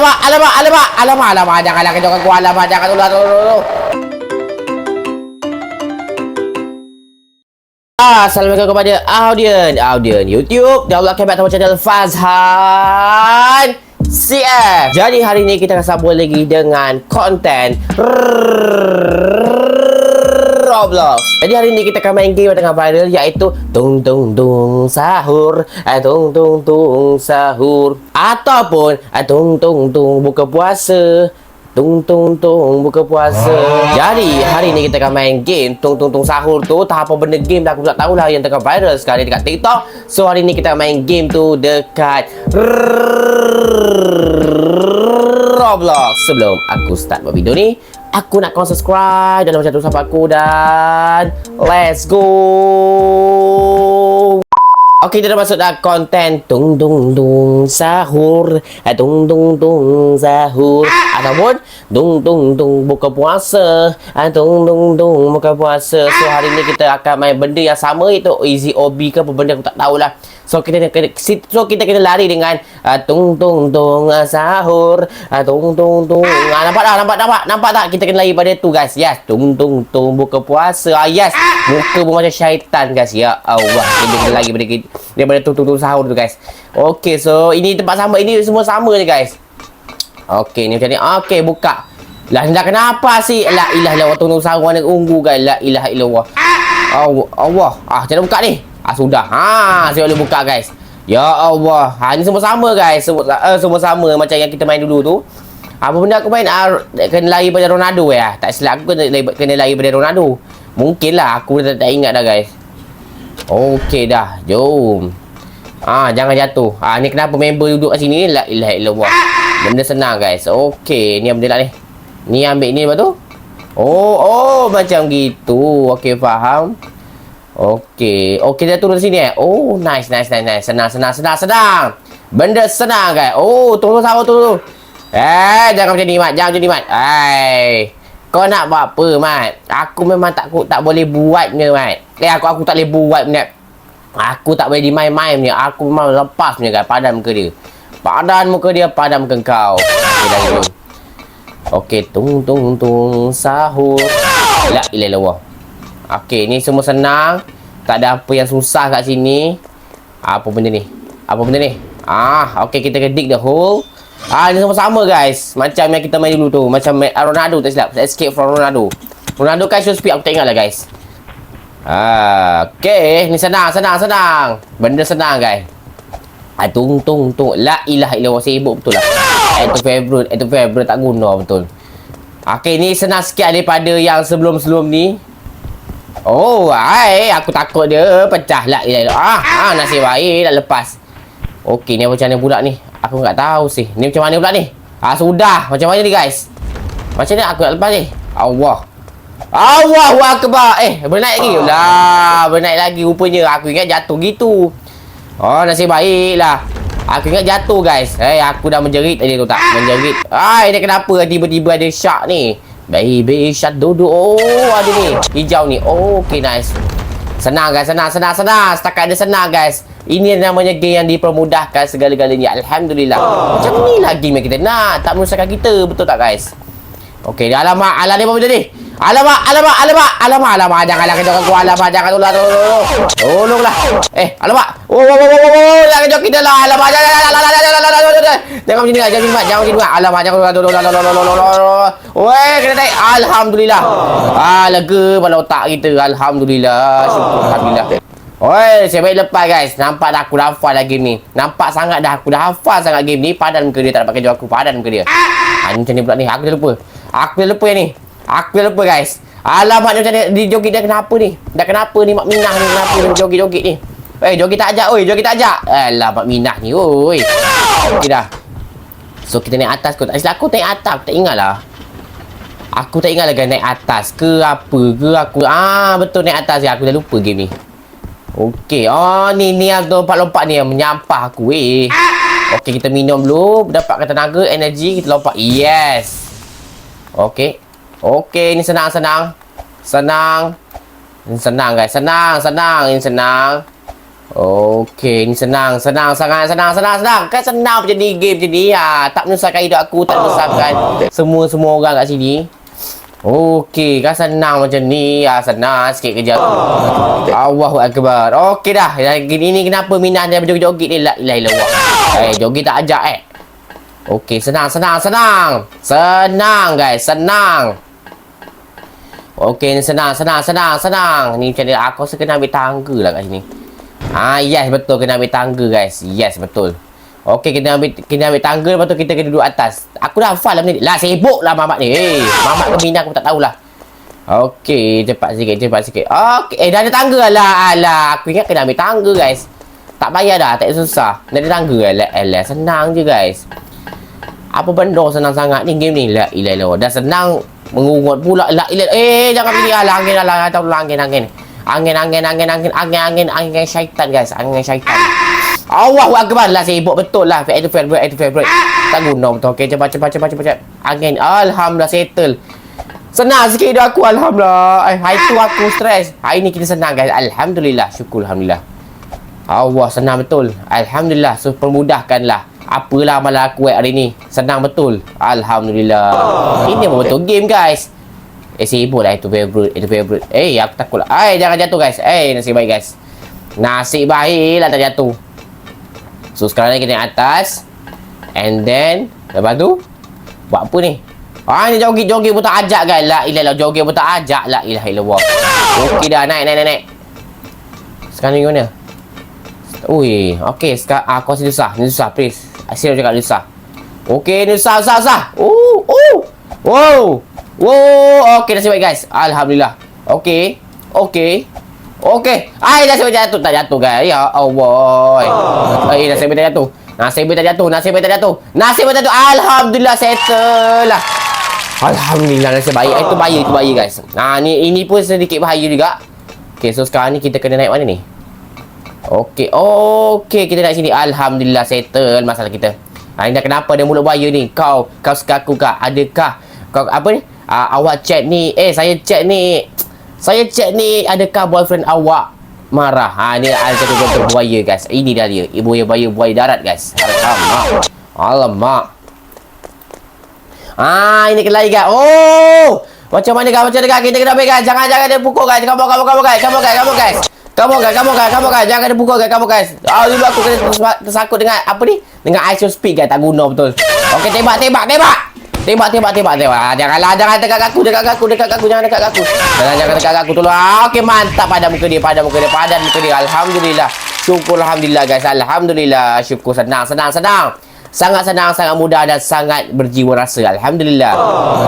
alamak, alamak, alamak, alamak, alamak, janganlah kejauh aku, alamak, jangan dulu, dulu, dulu. Assalamualaikum kepada audien, audien YouTube. Dan Allah kembali ke channel Fazhan CF. Jadi hari ini kita akan sambung lagi dengan konten Roblox. Jadi hari ini kita akan main game yang tengah viral iaitu Tung Tung Tung Sahur, eh, Tung Tung Tung Sahur ataupun eh, Tung Tung Tung Buka Puasa. Tung tung tung buka puasa. Jadi hari ni kita akan main game tung tung tung sahur tu. Tak apa benda game dah aku tak tahulah yang tengah viral sekarang dekat TikTok. So hari ni kita main game tu dekat Roblox. Sebelum aku start buat video ni, aku nak kau subscribe dan macam tu sampai aku dan let's go. Okey, kita dah masuk dah konten tung tung tung sahur, eh, tung tung tung sahur, ataupun tung tung tung buka puasa, eh, tung tung tung buka puasa. So hari ni kita akan main benda yang sama itu easy OB ke apa benda aku tak tahulah. So kita kena so kita kena lari dengan uh, tung tung tung uh, sahur, uh, tung tung tung. Uh, nampak tak? Nampak nampak nampak tak? Kita kena lari pada tu guys. Yes, tung tung tung buka puasa. Ah yes. Muka pun macam syaitan guys. Ya Allah. Kita kena lari pada daripada tung tung tung sahur tu guys. Okay, so ini tempat sama. Ini semua sama je guys. Okay, ni macam ni. Okay, buka. Lah, lah kenapa sih? La ilah ilah tung sahur warna ungu guys. La ilah ilallah. Allah. Allah. Ah, mana buka ni? Ah sudah. Ha, saya boleh buka guys. Ya Allah. Ha ni semua sama guys. Semua uh, semua sama macam yang kita main dulu tu. Apa benda aku main uh, kena lari pada Ronaldo ya. Tak silap aku kena kena lari pada Ronaldo. Mungkinlah aku dah tak ingat dah guys. Okey dah. Jom. Ah jangan jatuh. Ah ni kenapa member duduk kat sini la ilaha illallah. Benda senang guys. Okey, ni benda lah ni. Ni ambil ni lepas tu. Oh, oh macam gitu. Okey faham. Okey. Okey, dia turun sini eh. Oh, nice, nice, nice, nice. Senang, senang, senang, senang. Benda senang, guys. Oh, tunggu sama tu. Eh, jangan macam ni, Mat. Jangan macam ni, Mat. Hai. Kau nak buat apa, Mat? Aku memang tak tak boleh buat ni, Mat. Eh, aku aku tak boleh buat ni. Aku tak boleh dimain-main ni. Aku memang lepas ni, guys. Padan muka dia. Padan muka dia, padan muka kau. Okey, dah jom. Okey, tung tung tung sahur. La ilaha illallah. Okey, ni semua senang. Tak ada apa yang susah kat sini. Apa benda ni? Apa benda ni? Ah, okey kita kena dig the hole. Ah, ni semua sama guys. Macam yang kita main dulu tu. Macam Ronaldo tak silap. Escape from Ronaldo. Ronaldo kan show speed aku tak ingat lah guys. Ah, okey. Ni senang, senang, senang. Benda senang guys. Ah, tung, tung, tung. La ilaha illallah. Sibuk betul lah. Itu favorite. Itu favorite tak guna betul. Okey, ni senang sikit daripada yang sebelum-sebelum ni. Oh, ai, aku takut dia pecah lah. Ah, ah nasib baik dah lepas. Okey, ni macam mana pula ni? Aku enggak tahu sih. Ni macam mana pula ni? Ah, sudah. Macam mana ni, guys? Macam ni aku nak lepas ni? Allah. Allahu akbar. Eh, bernaik lagi. Lah, bernaik lagi rupanya. Aku ingat jatuh gitu. Oh, nasib baik lah. Aku ingat jatuh, guys. Eh, hey, aku dah menjerit tadi tu tak? Menjerit. Ai, ni kenapa tiba-tiba ada shark ni? Baby shark duduk. Oh, ada ni. Hijau ni. Oh, okay, nice. Senang guys, senang, senang, senang. Setakat ada senang guys. Ini namanya game yang dipermudahkan segala-galanya. Alhamdulillah. Oh. Macam ni lah game yang kita nak. Tak merusakkan kita. Betul tak guys? Okay, alamak. Alah ni apa benda ni? Alamak, alamak, alamak, alamak, alamak. Janganlah kejauh aku. Alamak, jangan tolong, tolong, tolong. Tolonglah. Eh, alamak. Oh, oh, oh, oh, oh, oh. Jangan kejauh kita lah. Alamak, jangan, jangan, jangan, jangan, jangan, jangan, jangan. Jangan macam ni, jangan macam ni, jangan macam ni. Alamak, jangan tolong, tolong, tolong, tolong, tolong, tolong. Kena naik. Alhamdulillah. Ah, lega pada otak kita. Alhamdulillah. Syukur, Alhamdulillah. Oi, saya baik lepas guys. Nampak dah aku dah hafal dah game ni. Nampak sangat dah aku dah hafal sangat game ni. Padan muka dia tak dapat kerja aku. Padan muka dia. Ah, ni macam ni pula ni. Aku dah lupa. Aku dah lupa yang ni. Aku dah lupa guys. Alamak macam ni. Di joget dah kenapa ni? Dah kenapa ni Mak Minah ni? Kenapa ni joget-joget ni? Eh, joget tak ajak. Oi, joget tak ajak. Alah, Mak Minah ni. Oi. Okey dah. So, kita naik atas kot. Asal aku naik atas. Aku tak ingat lah. Aku tak ingat lagi naik atas ke apa ke aku. Ah, betul naik atas ya. Aku dah lupa game ni. Okey. Oh, ni ni yang lompat-lompat ni yang menyampah aku eh. Okey, kita minum dulu. Dapatkan tenaga, energi. Kita lompat. Yes. Okey. Okey, ni senang-senang. Senang. Ini senang guys. Senang, senang. Ini senang. Okey, ni senang, senang, sangat senang, senang, senang. Kan senang macam ni game macam ni. Ha, tak menyusahkan hidup aku, tak menyusahkan semua-semua orang kat sini. Okey, kan senang macam ni. Ha, senang sikit kerja aku. Allahu Akbar. Okey dah. Gini ni kenapa minat dia berjoget-joget ni? La ilaha illallah. Eh, joget tak ajak eh. Okey, senang, senang, senang. Senang guys, senang. Okey, ni senang, senang, senang, senang. Ni macam ni, aku rasa kena ambil tangga lah kat sini. Ah, yes, betul. Kena ambil tangga, guys. Yes, betul. Okey, kita ambil kena ambil tangga, lepas tu kita kena duduk atas. Aku dah hafal lah benda ni. Lah, sibuk lah mamak ni. Hey, mamak ke bina aku tak tahulah. Okey, cepat sikit, cepat sikit. Okey, eh, dah ada tangga lah. Alah, aku ingat kena ambil tangga, guys. Tak payah dah, tak susah. Dah ada tangga, alah, alah. Senang je, guys. Apa benda senang sangat ni game ni? La ilaha illallah. Dah senang mengungut pula. La ilaha Eh, jangan pilih lah. Angin lah. Tahu angin, angin. Angin, angin, angin, angin, angin, angin, angin syaitan guys. Angin syaitan. Allahu Akbar lah sibuk betul lah. Itu favorite, itu favorite. Tak guna betul. Okey, cepat, cepat, cepat, cepat, cepat. Angin. Alhamdulillah settle. Senang sikit hidup aku Alhamdulillah eh, Hari tu aku stres Hari ni kita senang guys Alhamdulillah Syukur Alhamdulillah Allah senang betul Alhamdulillah So permudahkanlah Apalah amalan aku hari ni? Senang betul. Alhamdulillah. Ini memang betul game guys. Eh sibuk lah itu favorite Itu favorite. Eh aku takut lah. Eh jangan jatuh guys. Eh nasib baik guys. Nasib baik lah tak jatuh. So sekarang ni kita naik atas. And then Lepas tu Buat apa ni? Ah ni joget-joget pun tak ajak guys. La ilah joget pun tak ajak. La ilah ilah Okey dah naik naik naik naik. Sekarang ni mana Ui, okey, sekarang ah, aku rasa susah, ni susah, please. Asyik cakap susah. Okey, ni susah, susah, susah. Oh, oh. Wow. Wow, okey, nasib baik guys. Alhamdulillah. Okey. Okey. Okey. Ai, nasib baik jatuh, tak jatuh guys. Ya Allah. Ai, nasib baik tak jatuh. Nasib baik tak jatuh, nasib baik tak jatuh. Nasib baik tak jatuh. Alhamdulillah, settle lah. Alhamdulillah, nasib baik. Itu bahaya, itu bahaya guys. Nah, ni ini pun sedikit bahaya juga. Okey, so sekarang ni kita kena naik mana ni? Okey, okey kita nak sini. Alhamdulillah settle masalah kita. Ha, ini kenapa ada mulut buaya ni? Kau, kau suka aku kah? Adakah kau apa ni? Uh, awak chat ni. Eh, saya chat ni. Saya chat ni adakah boyfriend awak marah? Ha, ni ada satu buaya guys. Ini dah dia. Ibu yang buaya buaya darat guys. Alamak. Alamak. Ah, ini kelai guys. Oh! Macam mana guys? Macam mana guys? Kita kena ambil guys. Jangan jangan dia pukul guys. Kamu kamu kamu guys. Kamu guys. Kamu guys. Kamu guys, kamu guys, kamu guys. Jangan ada pukul guys, kamu guys. Ah, dulu aku kena tersangkut dengan apa ni? Dengan ice speed guys, tak guna betul. Okey, tembak, tembak, tembak. Tembak, tembak, tembak, tembak. Ah, janganlah, jangan dekat aku, dekat aku, dekat aku, jangan dekat aku. Jangan jangan dekat aku tolong. Ah, okey, mantap pada muka dia, pada muka dia, pada muka dia. Alhamdulillah. Syukur alhamdulillah guys. Alhamdulillah. Syukur senang, senang, senang. Sangat senang, sangat mudah dan sangat berjiwa rasa. Alhamdulillah.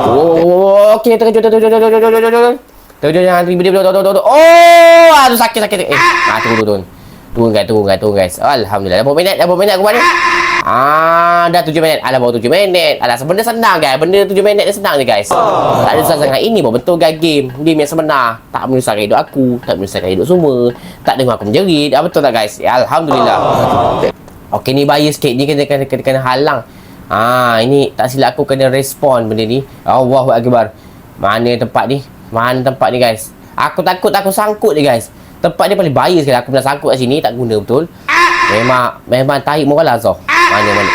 Oh, okey, terkejut, terkejut, terkejut, terkejut, terkejut. Tunggu jangan tiba-tiba tunggu tunggu tunggu. Oh, aduh sakit sakit. Eh, ah tunggu turun. Turun guys, turun guys, turun guys. Alhamdulillah. Dah berapa minit? Dah berapa minit aku ni? Ah, dah 7 minit. Alah baru 7 minit. Alah sebenarnya senang guys. Benda 7 minit ni senang je guys. Tak ada susah sangat. Ini pun betul guys game. Game yang sebenar. Tak menyusahkan hidup aku, tak menyusahkan hidup semua. Tak dengar aku menjerit. Ah, betul tak guys? Alhamdulillah. Okey ni bahaya sikit. Ni kena kena, kena, kena halang. Ah, ini tak silap aku kena respon benda ni. Allahu akbar. Mana tempat ni? Mana tempat ni guys? Aku takut aku sangkut je guys. Tempat ni paling bahaya sekali. Aku pernah sangkut kat sini tak guna betul. Memang memang tarik moral Zoh. Mana mana.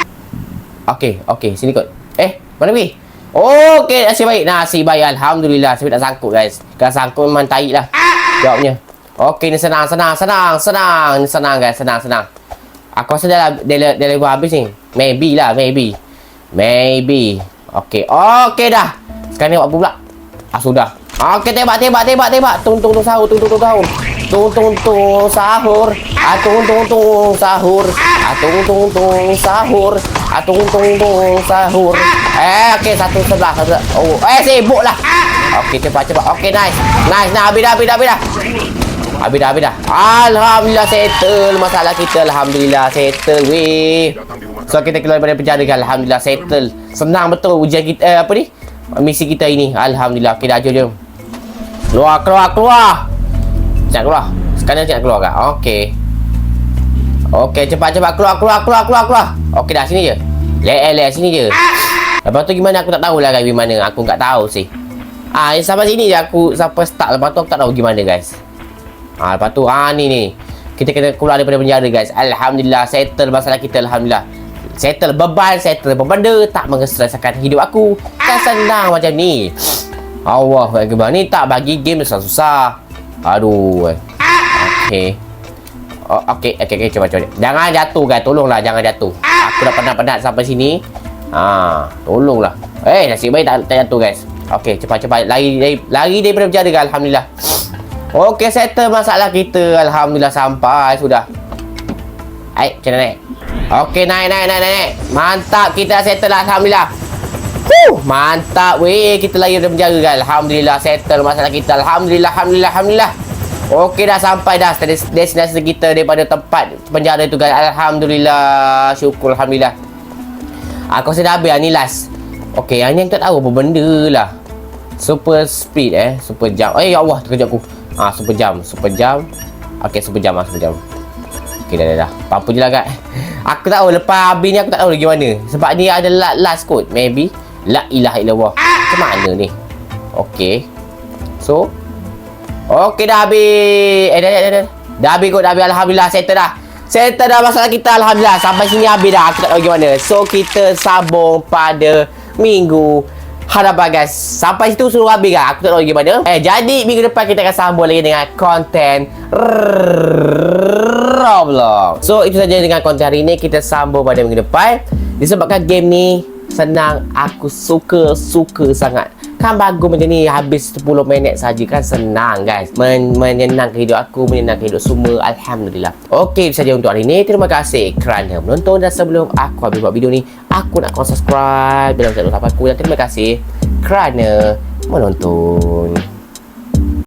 Okey, okey, sini kot. Eh, mana pergi? Okey, nasib baik. Nasib baik. Alhamdulillah. Saya tak sangkut guys. Kalau sangkut memang tarik lah. Jawabnya. Okey, ni senang, senang, senang, senang. Ni senang guys, senang, senang. Aku rasa dah, dah, dah, level habis ni. Maybe lah, maybe. Maybe. Okey, okey dah. Sekarang ni buat pula? Ah, sudah. Okey tembak tembak tembak tembak. Tung tung tung sahur tung tung tung sahur. Tung tung tung sahur. Ah tung tung sahur. Ah tung tung sahur. Ah tung tung sahur. Eh okey satu sebelah satu. Oh eh sibuk lah. Okey cepat cepat. Okey nice. Nice nah habis dah habis dah habis dah. Habis dah habis dah. Alhamdulillah settle masalah kita. Alhamdulillah settle weh. So kita keluar daripada penjara kan. Alhamdulillah settle. Senang betul ujian kita eh, apa ni? Misi kita ini. Alhamdulillah. Okey dah jom. Keluar, keluar, keluar. Jangan keluar. Sekarang jangan keluar kak. Okey. Okey, cepat, cepat. Keluar, keluar, keluar, keluar, keluar. Okey dah, sini je. Le, le, sini je. Lepas tu gimana aku tak tahu lah guys gimana. Aku tak tahu sih. Ah, sampai sini je aku sampai start. Lepas tu aku tak tahu gimana guys. Ah, lepas tu, ah ni ni. Kita kena keluar daripada penjara guys Alhamdulillah Settle masalah kita Alhamdulillah Settle beban Settle benda Tak mengesreskan hidup aku Kan senang macam ni Allah Akbar Ni tak bagi game susah-susah Aduh Okay Oh, okey, okey, okey, cuba, cuba. Jangan jatuh, guys. Tolonglah, jangan jatuh. Aku dah penat-penat sampai sini. Ha, tolonglah. Eh, nasib baik tak, tak jatuh, guys. Okey, cepat, cepat. Lari, lari, lari daripada penjara, guys. Alhamdulillah. Okey, settle masalah kita. Alhamdulillah, sampai sudah. Aik, macam mana naik? Okey, naik, naik, naik, naik. Mantap, kita settle lah. Alhamdulillah. Huh, mantap weh kita lari dari penjara guys. Alhamdulillah settle masalah kita. Alhamdulillah, alhamdulillah, alhamdulillah. Okey dah sampai dah des- destinasi kita daripada tempat penjara tu guys. Alhamdulillah. Syukur alhamdulillah. Aku rasa dah habis lah ni last. Okey, yang ni aku tak tahu apa benda lah. Super speed eh, super jump. Eh ya Allah, terkejut aku. Ah, super jump, super jump. Okey, super jump ah, super jump. Okey dah dah dah. Apa je lah guys. Aku tak tahu lepas habis ni aku tak tahu lagi mana. Sebab ni ada la- last code maybe. La ilaha illallah. Macam mana ni? Okey. So, Okey dah habis. Eh dah dah dah. dah. Dah habis kot dah habis alhamdulillah settle dah. Settle dah masalah kita alhamdulillah. Sampai sini habis dah. Aku tak tahu gimana. So kita sambung pada minggu hadapan guys. Sampai situ suruh habis kan. Aku tak tahu gimana. Eh jadi minggu depan kita akan sambung lagi dengan konten Roblox. So itu saja dengan konten hari ini. Kita sambung pada minggu depan. Disebabkan game ni senang. Aku suka suka sangat. Kan bagus macam ni Habis 10 minit saja Kan senang guys. Men Menyenangkan hidup aku Menyenangkan hidup semua Alhamdulillah. Okey itu saja untuk hari ini Terima kasih kerana menonton. Dan sebelum aku habis buat video ni Aku nak kau subscribe. Dalam channel aku Dan terima kasih Kerana menonton